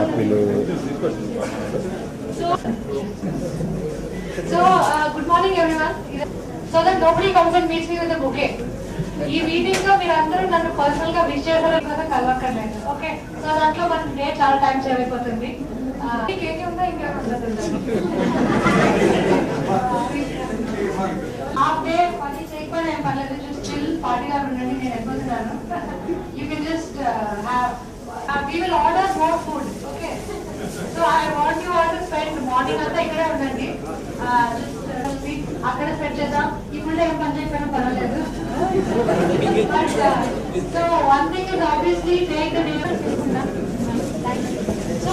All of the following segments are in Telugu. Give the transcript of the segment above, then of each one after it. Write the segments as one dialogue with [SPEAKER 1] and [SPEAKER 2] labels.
[SPEAKER 1] Apple
[SPEAKER 2] So, uh, good morning everyone. So that nobody comes and meets me with a bouquet. ఈ మీటింగ్లో మీరు అందరూ నన్ను పర్సనల్గా విష్ చేశారు కదా కలవక్కర్లేదు. ఓకే సో దాంట్లో మన డే చాలా టైం సేవ్ అయిపోతుంది. Uh, కేక్ ఉందా హాఫ్ డే పని చేయకపోయినా ఏం పర్లేదు. జస్ట్ చిల్ పార్టీగా ఉండండి నేను వెళ్ళిపోతున్నాను. You can just have we will order more food okay so I want you all to spend morning అంతా ఇక్కడే ఉండండి. Uh, just, అక్కడ స్పెండ్ చేద్దాం. ఇప్పుడు ఏం పని చేయకపోయినా పర్వాలేదు. So one thing is obviously take the day so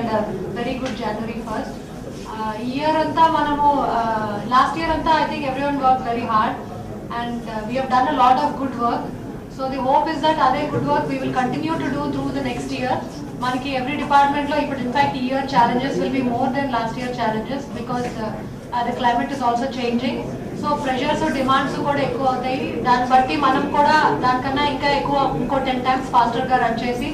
[SPEAKER 2] and very good January first year అంతా మనము లాస్ట్ ఇయర్ అంతా I think everyone work very hard and we had a lot of good work so the hope is that అదే good work we will continue to do through the next year మనకి ఎవ్రీ డిపార్ట్మెంట్లో ఇప్పుడు in fact year challenges will be more than last year challenges because the climate is also changing so pressures demands కూడా ఎక్కువ అవుతాయి. దాన్ని బట్టి మనం కూడా దానికన్నా ఇంకా ఎక్కువ ఇంకో టెన్ టైమ్స్ ఫాస్టర్గా రన్ చేసి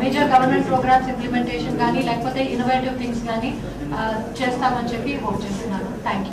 [SPEAKER 2] మేజర్ గవర్నమెంట్ ప్రోగ్రామ్స్ ఇంప్లిమెంటేషన్ కానీ లేకపోతే ఇన్నోవేటివ్ థింగ్స్ కానీ చేస్తామని చెప్పి హోప్ చేస్తున్నాను. Thank you